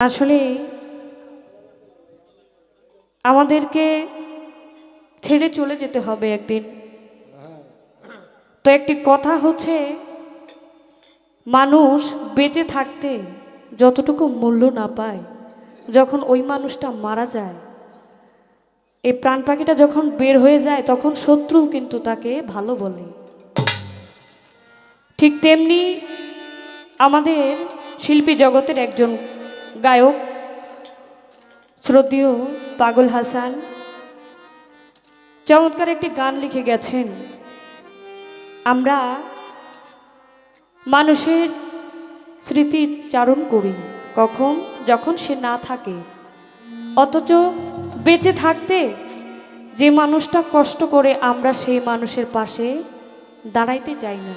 আসলে আমাদেরকে ছেড়ে চলে যেতে হবে একদিন। তো একটি কথা হচ্ছে, মানুষ বেঁচে থাকতে যতটুকু মূল্য না পায়, যখন ওই মানুষটা মারা যায়, এই প্রাণ পাখিটা যখন বের হয়ে যায়, তখন শত্রু কিন্তু তাকে ভালো বলে। ঠিক তেমনি আমাদের শিল্পী জগতের একজন গায়ক, শ্রদ্ধেয় পাগল হাসান, চমৎকার একটি গান লিখে গেছেন। আমরা মানুষের স্মৃতি চারণ করি কখন, যখন সে না থাকে। অথচ বেঁচে থাকতে যে মানুষটা কষ্ট করে আমরা সেই মানুষের পাশে দাঁড়াইতে চাই না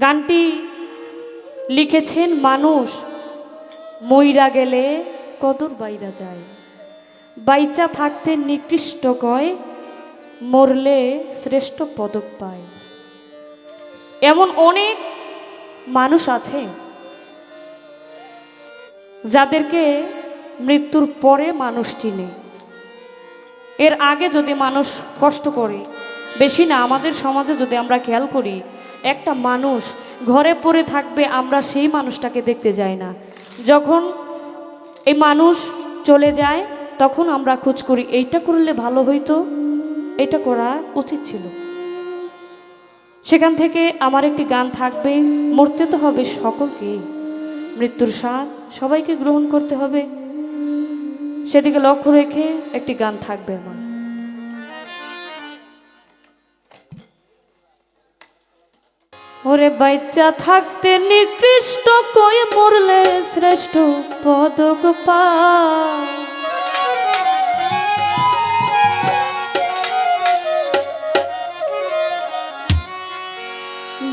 গানটি লিখেছেন মানুষ, মইরা গেলে কদর বাইরা যায়। বাইচা থাকতে নিকৃষ্ট কয়, মরলে শ্রেষ্ঠ পদক পায়। এমন অনেক মানুষ আছে, যাদেরকে মৃত্যুর পরে মানুষ চিনে। এর আগে যদি মানুষ কষ্ট করে, বেশি না, আমাদের সমাজে যদি আমরা খেয়াল করি, একটা মানুষ ঘরে পড়ে থাকবে, আমরা সেই মানুষটাকে দেখতে যাই না। যখন এই মানুষ চলে যায়, তখন আমরা খোঁজ করি, এইটা করলে ভালো হইতো, এটা করা উচিত ছিল। সেখান থেকে আমার একটি গান থাকবে, মরতে তো হবে সকলকে মৃত্যুর স্বাদ সবাইকে গ্রহণ করতে হবে। সেদিকে লক্ষ্য রেখে একটি গান থাকবে আমার। ওরে বাচ্চা থাকতে নিকৃষ্ট, কই মরলে শ্রেষ্ঠ পদক পা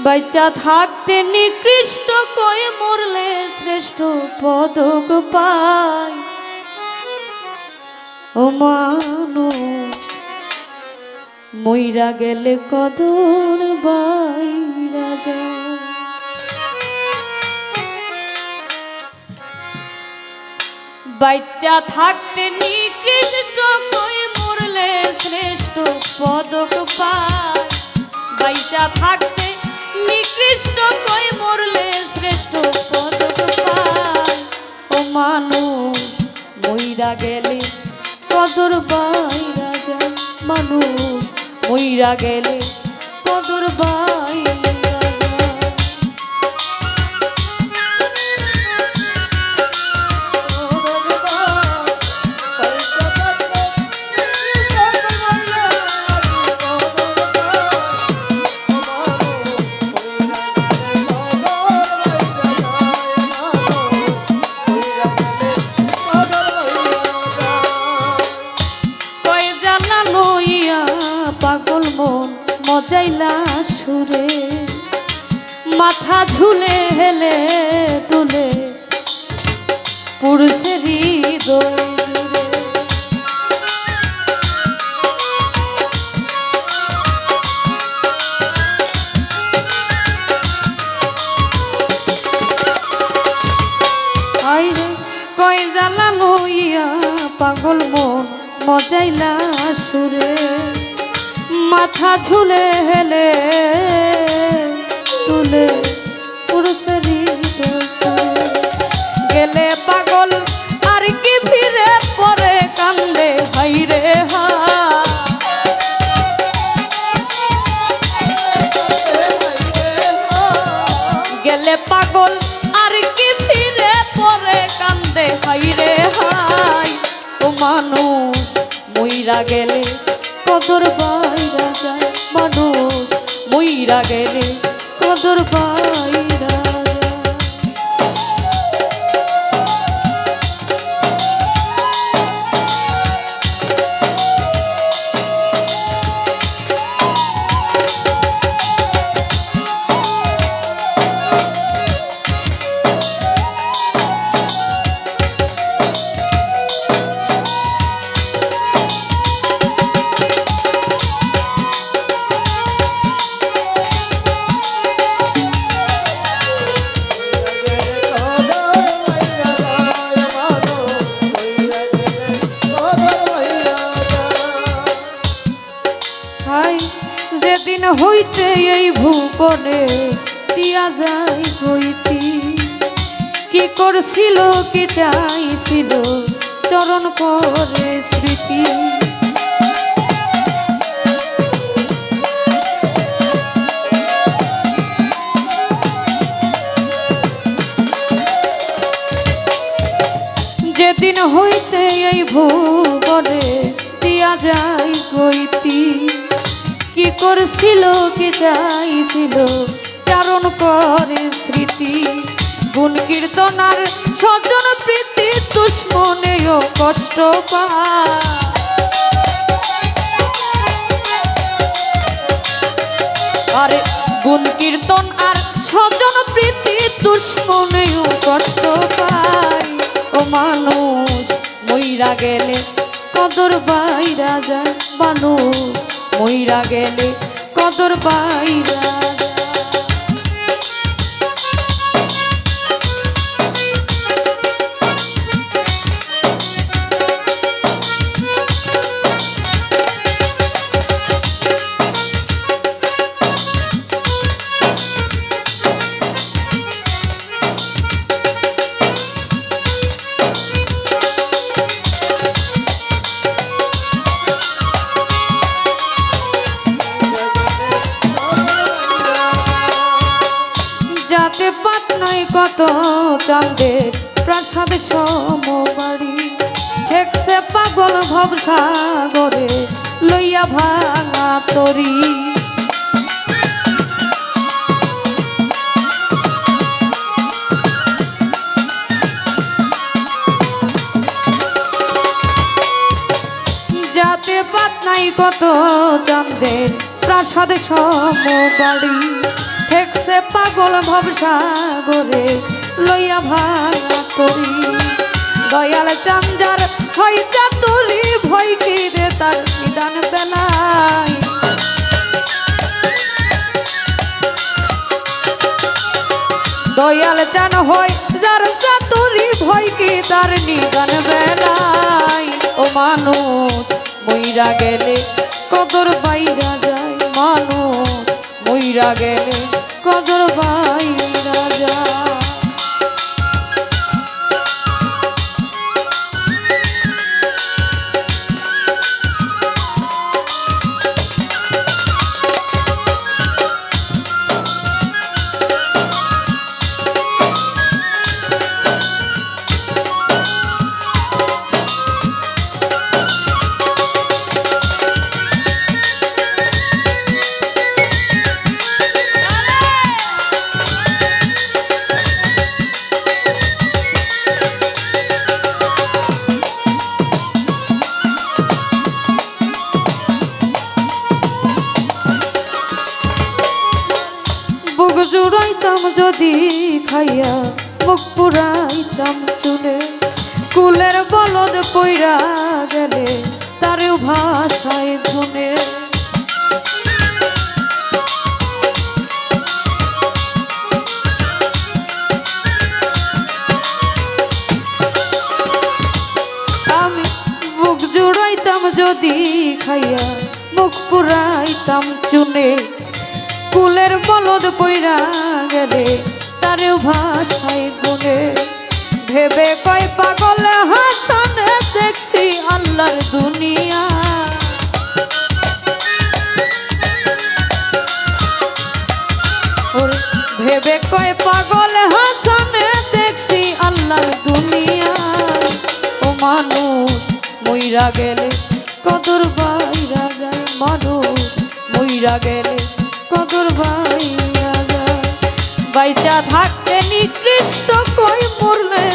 বাচ্চা থাকতে নিকৃষ্ট, কই মরলে শ্রেষ্ঠ পদক পায়। ও মানুষ, মইরা গেলে কদর বাইরা বাচ্চা থাকতে নিকৃষ্ট, কই মরলে শ্রেষ্ঠ পদক পায়? বাইচা থাকতে নিকৃষ্ট, কই মরলে শ্রেষ্ঠ পদক পায়? ও মানুষ, মইরা গেলে কদর বাইরা যায়। মানুষ, মইরা গেলে কদর বাইরা মজাইলা সুরে, মাথা ঝুলে হেলে, তুলে পুরুষেরই গেলে পাগল, আর কি ফিরে পরে কান্দে হাইরে হা। গেলে পাগল মইরা গেলে কদর পাই যায় মানুষ। মইরা গেলে কদর বাইরা হইতে এই ভূপনে দিয়া যাই হইতি কি করছিল কি চাইছিল চরণ করে স্মৃতি। করছিল কি চাইছিল? চারণ করে স্মৃতি, গুণ কীর্তনার সজন প্রীতি দুশ্মনেও কষ্ট পায়। আরে, গুণ কীর্তন আর সজন প্রীতি দুশ্মনেও কষ্ট পায়। ও মানুষ, মইরা গেলে কদর বাইরা যায় মানুষ। মইরা গেলে কদর বাইরা পাটনায় কত চাঁদের প্রাসাদ সমবাড়ি। ঠেকছে পাগল ভবসাগরে লইয়া ভাঙা তরি। যাতে পাটনাই কত চাঁদের প্রাসাদ সমবাড়ি। ঠেকছে পাগল ভবসাগরে লইয়া ভাঙা করি। দয়াল চাঞ্জার হইতা তুলি ভয় কি রে তার নিদান বেলায়? দয়াল চান হয় যার চাতুরি ভয় কি তার নিদান বেলায়? ও মানুষ, মইরা গেলে কদর বাইরা যায়। মানুষ, মইরা গেলে কদর বাইরা যায় পইরা গেলে তারেও ভাষায় আমি বুক জুড়াইতাম যদি খাইয়া, মুখ পুরাইতাম চুনে। কুলের বলদ পইরা গেলে তারেও ভাষায় গুনে ভেবে কয় পাগল, হাসানে দেখছি আল্লাহর দুনিয়া। ভেবে কয় পাগল, হাসানে দেখছি আল্লাহর দুনিয়া। ও মানুষ, মইরা গেলে কদর বাইরা যায়। মানুষ, মইরা গেলে কদর যায় বাইচা থাকতে নিকৃষ্ট কই মরলে